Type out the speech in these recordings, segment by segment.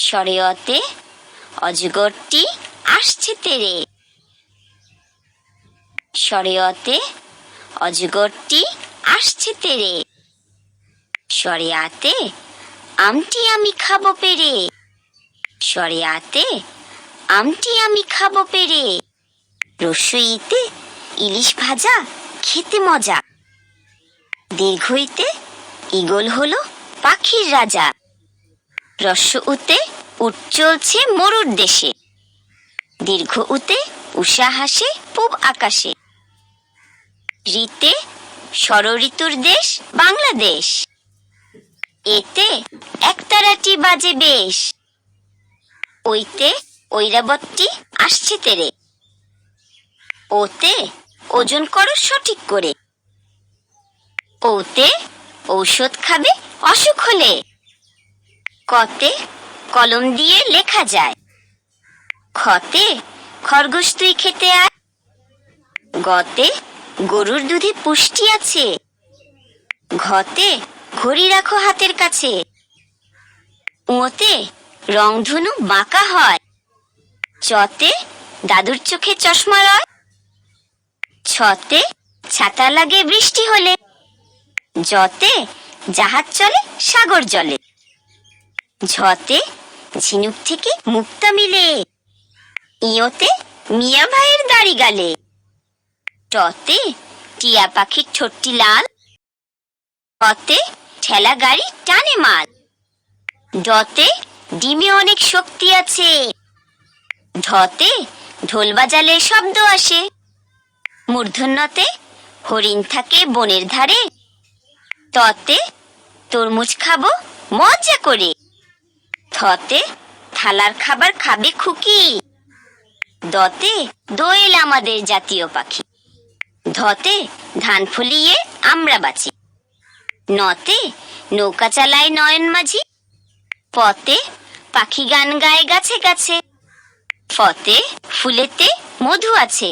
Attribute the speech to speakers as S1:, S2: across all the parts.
S1: সরেয়তে অজগরটি আসছে তেরে। সরেয়তে অজগরটি আসছে তেরে। সরেয়াতে আমটি আমি খাব পেরে। সরেয়াতে আমটি আমি খাব পেরে। রসইতে ইলিশ ভাজা খেতে মজা। দীর্ঘইতে ইগল হলো পাখির রাজা। রস্য উতে উট চলছে মরুর দেশে। দীর্ঘ উতে উষা হাসে পূব আকাশে। ঋতে ষড়ঋতুর দেশ বাংলাদেশ। এতে একতারাটি বাজে বেশ। ওইতে ঐরাবতটি আসছে তেরে। ওতে ওজন করো সঠিক করে। ওতে ঔষধ খাবে অসুখ হলে। কতে কলম দিয়ে লেখা যায়। খতে খরগোশ তুই খেতে আয় গতে গরুর দুধে পুষ্টি আছে। ঘতে ঘড়ি রাখো হাতের কাছে। ওতে রংধনু বাঁকা হয়। চতে দাদুর চোখে চশমা রয়। ছতে ছাতা লাগে বৃষ্টি হলে। যতে জাহাজ চলে, সাগর জলে। ঝতে ঝিনুক থেকে মুক্তা মিলে। ইয়োতে মিয়া ভাইয়ের দাড়ি গালে। টতে টিয়া পাখির ঠোঁটটি লাল। কতে ঠেলা গাড়ি টানে মাল। ডতে ডিমে অনেক শক্তি আছে। ঢতে ঢোল বাজালে শব্দ আসে। মূর্ধন্যতে হরিণ থাকে বনের ধারে। ততে তরমুজ খাব মজা করে। থতে থালার খাবার খাবে খুকি। দতে দোয়েল আমাদের জাতীয় পাখি। ধতে ধান ফুলিয়ে আমরা বাঁচি। নতে নৌকা চালায় নয়ন মাঝি। পতে পাখি গান গায় গাছে গাছে। ফতে ফুলেতে মধু আছে।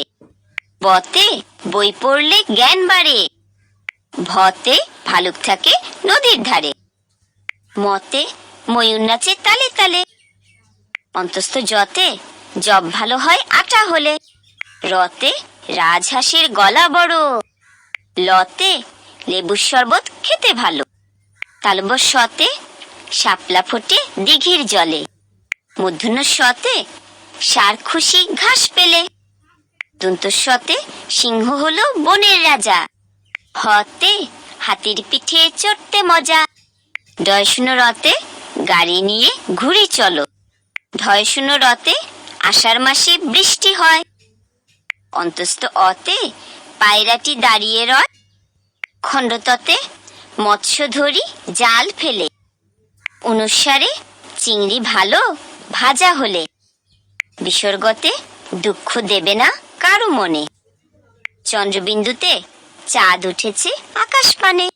S1: বতে বই পড়লে জ্ঞান বাড়ে। ভতে ভালুক থাকে নদীর ধারে। মতে ময়ূর নাচে তালে তালে। অন্তস্থ যতে জব ভালো হয় আটা হলে। রতে, রাজহাঁসের গলা বড়। লতে, লেবুর শরবত খেতে ভালো। তালব সতে, শাপলা ফোটে দিঘির জলে। মূর্ধন্য সতে, সার খুশি ঘাস পেলে। দন্তস্বতে সিংহ হলো বনের রাজা। হতে, হাতির পিঠে চড়তে মজা। ডয় শূন্য রতে গাড়ি নিয়ে ঘুরে চলো। ঢয় শূন্য রতে আষাঢ় মাসে বৃষ্টি হয়। অন্তস্থ অতে পায়রাটি দাঁড়িয়ে রয়। খণ্ডততে মৎস্য ধরি জাল ফেলে। অনুসারে চিংড়ি ভালো, ভাজা হলে। বিসর্গতে দুঃখ দেবে না কারও মনে। চন্দ্রবিন্দুতে চাঁদ উঠেছে আকাশ পানে।